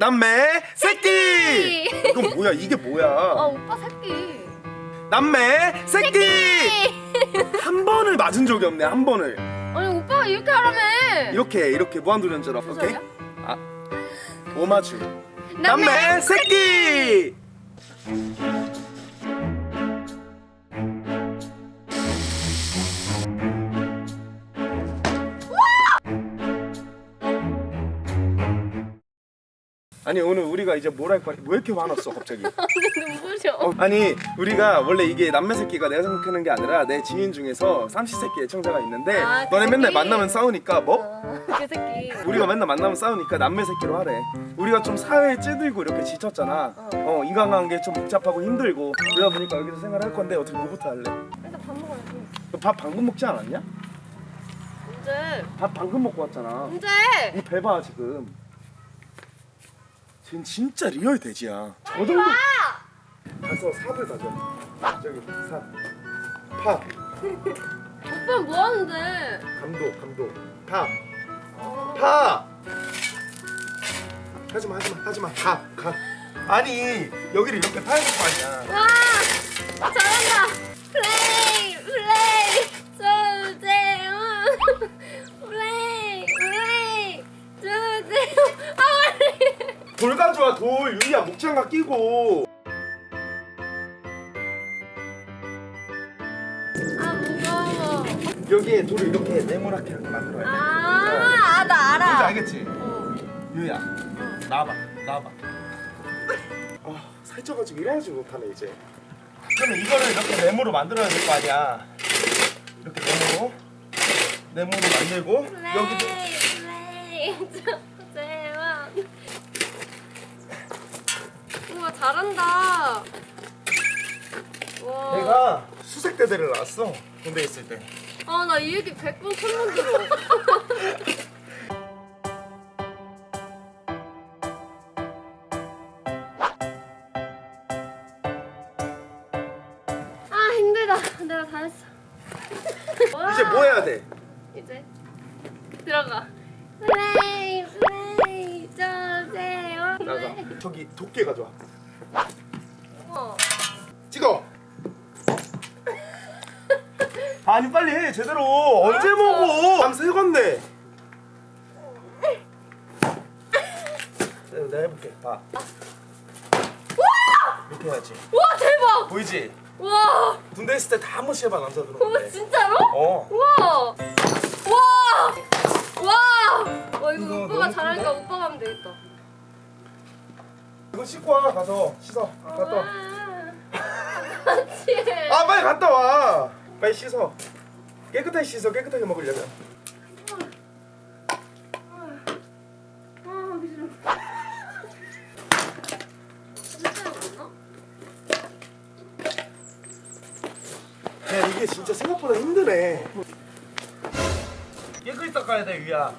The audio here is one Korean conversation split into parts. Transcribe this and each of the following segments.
남매 새끼. 이건 뭐야? 이게 어 뭐야? 오빠 새끼. 남매 새끼. 한 번을 맞은 적이 없네. 한 번을. 아니 오빠가 이렇게 하라며. 이렇게 이렇게 무한도전처럼. 무슨 오케이. 아 오마주. 남매 새끼. 아니 오늘 우리가 이제 거야? 왜 이렇게 화났어 갑자기? 눈부셔. 어, 아니 우리가 원래 이게 남매 새끼가 내가 생각하는 게 아니라 내 지인 중에서 삼시 새끼 애청자가 있는데 아, 그 너네 맨날 새끼? 만나면 싸우니까 뭐? 어, 그 새끼. 우리가 맨날 만나면 싸우니까 남매 새끼로 하래. 우리가 좀 사회에 찌들고 이렇게 지쳤잖아. 어, 인간관계 좀 복잡하고 힘들고 그러다 보니까 여기서 생활할 건데 어떻게 뭐부터 할래? 일단 밥 먹어야지. 너 밥 방금 먹지 않았냐? 언제? 밥 방금 먹고 왔잖아. 언제? 이 배 봐 지금. 쟤는 진짜 리얼 돼지야. 저 정도 와! 가서 삽을 가져. 저기 삽. 파. 오빠 뭐 하는데? 감도 감도. 파. 파. 하지마 하지마 하지마. 가 가. 아니 여기를 이렇게 파야 될거 아니야. 와! 잘한다. 플레이 돌 가져와 돌. 유리야 목장갑 끼고. 아 무거워. 여기에 돌을 이렇게 네모나게 이렇게 만들어야 돼. 아, 아, 나 뭔지 알아. 알겠지? 어. 유야 나와봐 나와봐 아 살쪄가지고 일어나지 못하네 이제 그러면 이거를 이렇게 네모로 만들어야 될 거 아니야 이렇게 네모로 네모로 만들고 여기도 플레이 플레이 잘한다. 와. 내가 수색대대를 나왔어 군대 있을 때 아 나 이 얘기 100번 천번 들어. 아 힘들다. 내가 다 했어. 와. 이제 뭐 해야 돼? 이제 들어가. 플레이 플레이 주세요. 나가 저기 도끼 가져와 어. 찍어 아니 빨리 해 제대로 언제. 먹어 밤새 걷네 내가 해볼게 봐 이렇게 해야지 와 대박. 보이지? 와. 군대 있을 때 다 한 번씩 해봐 남자들은 와 근데. 진짜로? 어 와! 와! 와! 와 이거 이거 오빠가 너무 잘하니까? 오빠가 하면 되겠다. 이거 씻고 와 가서 씻어 갔다 와. 아. 아 빨리 갔다 와 빨리 씻어 깨끗하게 씻어 깨끗하게 먹으려면 아, 하기 싫어. 진짜 없나? 야 이게 진짜 생각보다 힘드네 깨끗이 닦아야 돼 위야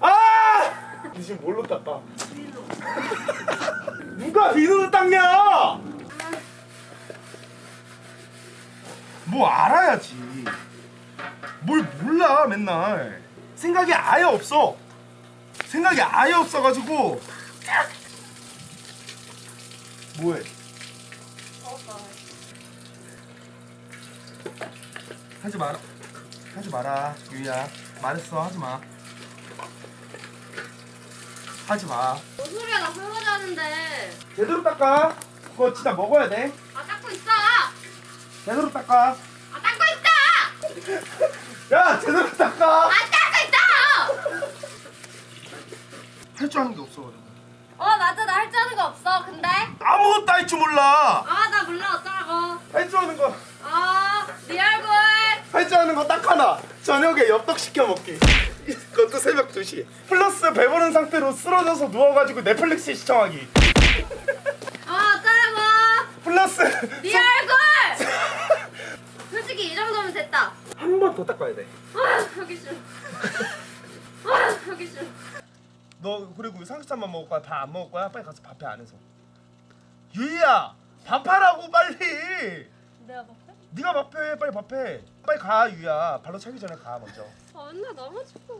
아! 니 지금 뭘로 닦아? 누가 비누로 닦냐? 뭐 알아야지. 뭘 몰라 맨날. 생각이 아예 없어. 생각이 아예 없어가지고. 뭐해? 하지 마라. 하지 마라 유야. 말했어 하지 마. 하지 마. 뭔 소리야 나 설거지 하는데. 제대로 닦아. 그거 진짜 먹어야 돼. 제대로 닦아 아 닦고 있어. 야 제대로 닦아 아 닦고 있어. 할줄 아는 게 없어 어 맞아 나 할 줄 아는 거 없어. 근데 아무것도 할 줄 몰라 아 나 몰라 어쩌라고. 할 줄 아는 거 아 네 얼굴. 할 줄 아는 거 딱 하나 저녁에 엽떡 시켜 먹기 그것도 새벽 2시 플러스 배부른 상태로 쓰러져서 누워가지고 넷플릭스 시청하기 아 어쩌라고. 플러스 네 얼굴! 정도면 됐다. 한 번 더 닦아야 돼 아, 하기 싫어. 아, 하기 싫어. 너 그리고 삼겹살만 먹을 거야? 밥 안 먹을 거야? 빨리 가서 밥해 안에서 유이야 밥하라고 빨리 내가 먹게? 네가 밥해 빨리 밥해 빨리 가 유이야 발로 차기 전에 가 먼저 아, 맨날 나만 죽어.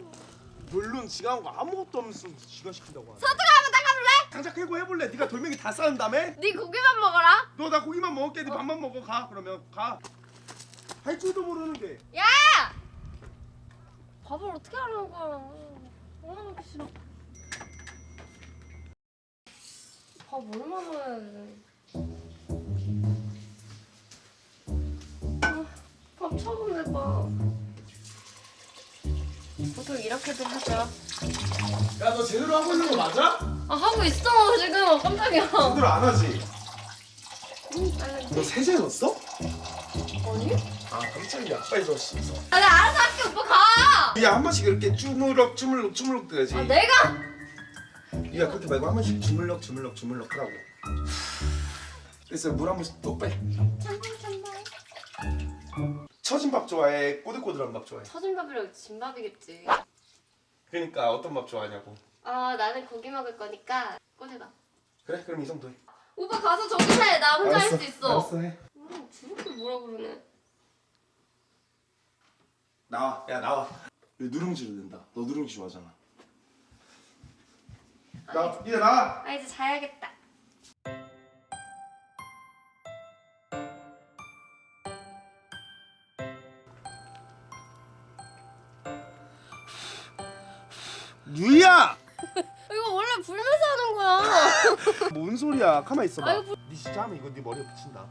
물론 지가 한 거 아무것도 없으면 지가 시킨다고 하네. 서두가 한번 닦아줄래? 장작 해고 해볼래? 네가 돌멩이 다 쌓은 다음에 네 고기만 먹어라. 너 나 고기만 먹을게. 네 밥만 먹어. 가. 그러면 가. 할 줄도 모르는데. 야! 밥을 어떻게 하려는 거야? 얼마나 먹기 싫어. 밥 얼마나 해야 돼? 아, 밥 처음 해봐. 보통 이렇게들 하죠. 야 너 제대로 하고 있는 거 맞아? 아 하고 있어 지금 어, 깜짝이야. 제대로 안 하지. 너 세제 넣었어? 아니? 아 깜짝이야. 빨리 넣어 씻어. 아, 내가 알아서 할게 오빠 가. 야한 번씩 이렇게 주물럭 주물럭 주물럭 떠야지. 아, 내가 야 그렇게 말고 한 번씩 주물럭 주물럭 주물럭 하라고. 그래서 물 한 번씩 또 빼. 참고 참고. 처진 밥 좋아해? 꼬들꼬들한 밥 좋아해? 서진밥이랑 진밥이겠지. 그러니까 어떤 밥 좋아하냐고. 아 나는 고기 먹을 거니까 꼬대봐. 그래 그럼 이 정도 해. 오빠 가서 저기 해. 나 혼자 할 수 있어. 알았어 해. 음, 주먹을 뭐라 그러네. 나와. 야 나와. 왜 누룽지를 낸다? 너 누룽지 좋아하잖아. 나 이제 나와. 아 이제 자야겠다. 유이야. 이거 원래 불면서 하는 거야. 뭔 소리야? 가만 있어봐. 네 진짜 하면 이거 네 머리에 붙인다.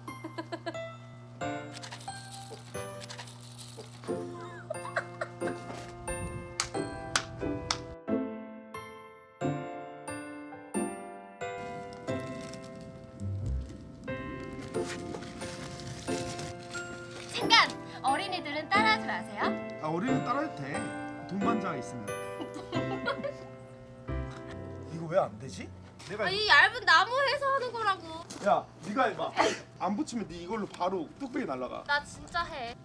잠깐 어린이들은 따라하지 마세요. 아 어린이 따라해도 돼. 동반자가 있으면. 이거 왜 안 되지? 내가 아, 이 얇은 나무에서 하는 거라고. 야 네가 해봐. 안 붙이면 네 이걸로 바로 뚝배기 날라가. 나 진짜 해.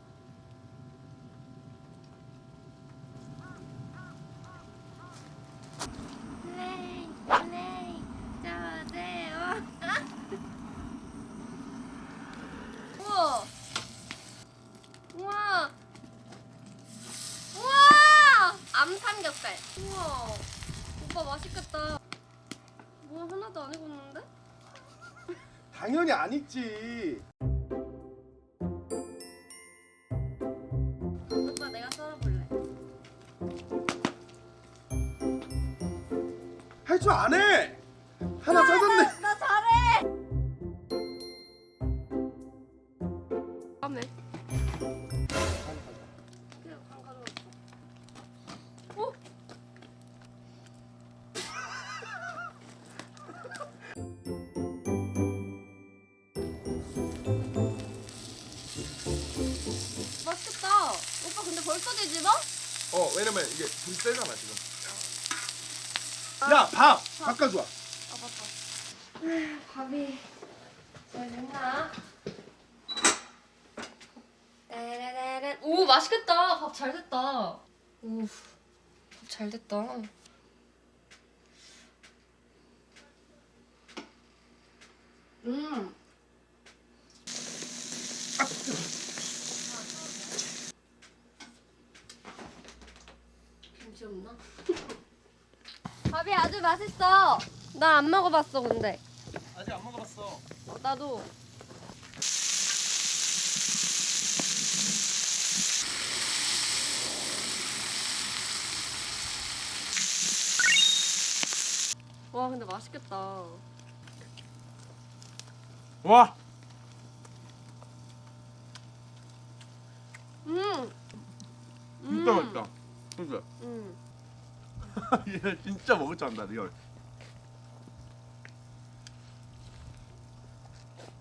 플레이 플레이 저세요. 우와 우와 우와 암 삼겹살. 우와 오빠 맛있겠다. 뭐야 하나도 안 익었는데? 당연히 안 있지. 벌써 뒤집어? 어 왜냐면 이게 불 세잖아 지금. 야 밥. 밥 가져와. 아 맞다. 음, 밥이 잘 됐나? 따라라란. 오 맛있겠다. 밥 잘 됐다. 오, 밥 잘 됐다. 음. 없나? 밥이 아주 맛있어. 나 안 먹어봤어 근데. 아직 안 먹어봤어. 어, 나도. 와 근데 맛있겠다. 와. 음. 진짜 음. 맛있다. 진짜. 음. 얘 진짜 먹을 줄 안다 리얼.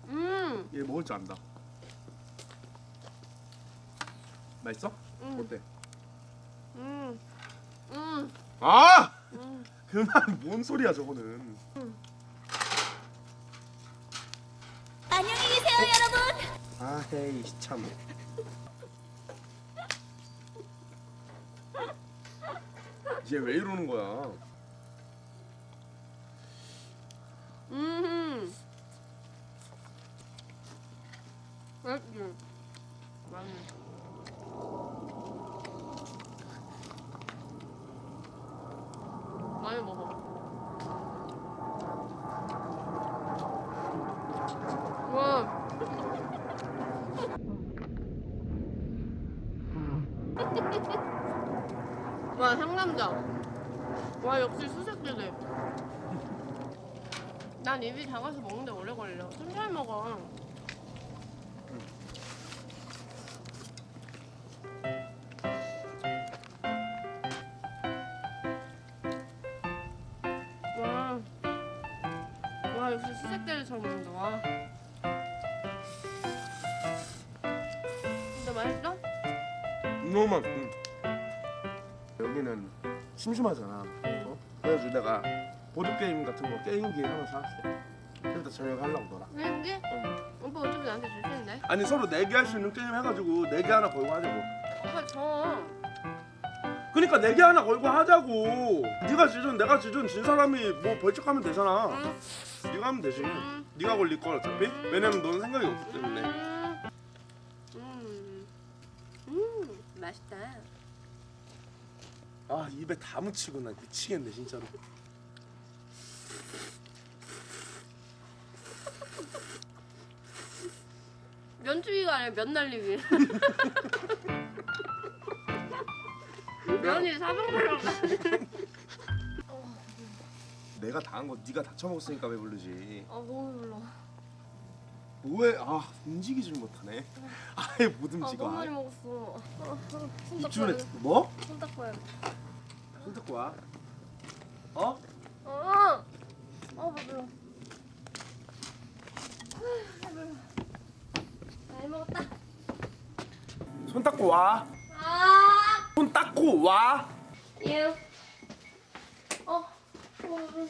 음. 얘 먹을 줄 안다. 맛있어? 음. 어때? 음. 음. 아! 음. 그만 뭔 소리야 저거는. 안녕히 계세요 여러분. 아 헤이 참. 얘 왜 이러는 거야? 음. 맛있지. 맛있네. 와 상남자. 와 역시 수색들네. 난 입이 작아서 먹는데 오래 걸려. 천천히 먹어. 와, 와 역시 수색대를처럼 먹는다. 와. 진짜 맛있어? 너무 음. 여기는 심심하잖아. 어? 그래가지고 내가 보드 게임 같은 거 게임기 하나 사왔어. 그래서 저녁 하려고 놀아. 왠지? 오빠 어차피 나한테 줄수 있는데? 아니 서로 내기 할 수 있는 게임 해가지고 내기 하나 걸고 하자고. 오빠 저 그러니까 내기 하나 걸고 하자고. 네가 지든 내가 지든 진 사람이 뭐 벌칙하면 되잖아. 응. 네가 하면 되지. 음. 네가 걸릴 걸 어차피. 왜냐면 너는 생각이 없기 때문에. 음. 음. 음. 맛있다. 아 입에 다 묻히고 나 미치겠네 진짜로. 면주기가 아니라 면 날리기. 면이 사방으로 가. 내가 다 한 거 네가 다 처먹었으니까 왜 부르지? 아 너무 불러. 뭐해? 아 움직이질 못하네. 아예 못 아 움직여. 너무 아, 많이 먹었어. 아, 손 닦고 뭐? 손 닦고 야손 닦고 와. 어? 아, 아 배불러. 배불러. 많이 먹었다. 손 닦고 와. 아, 손 닦고 와. 예. 어, 어, 배불러.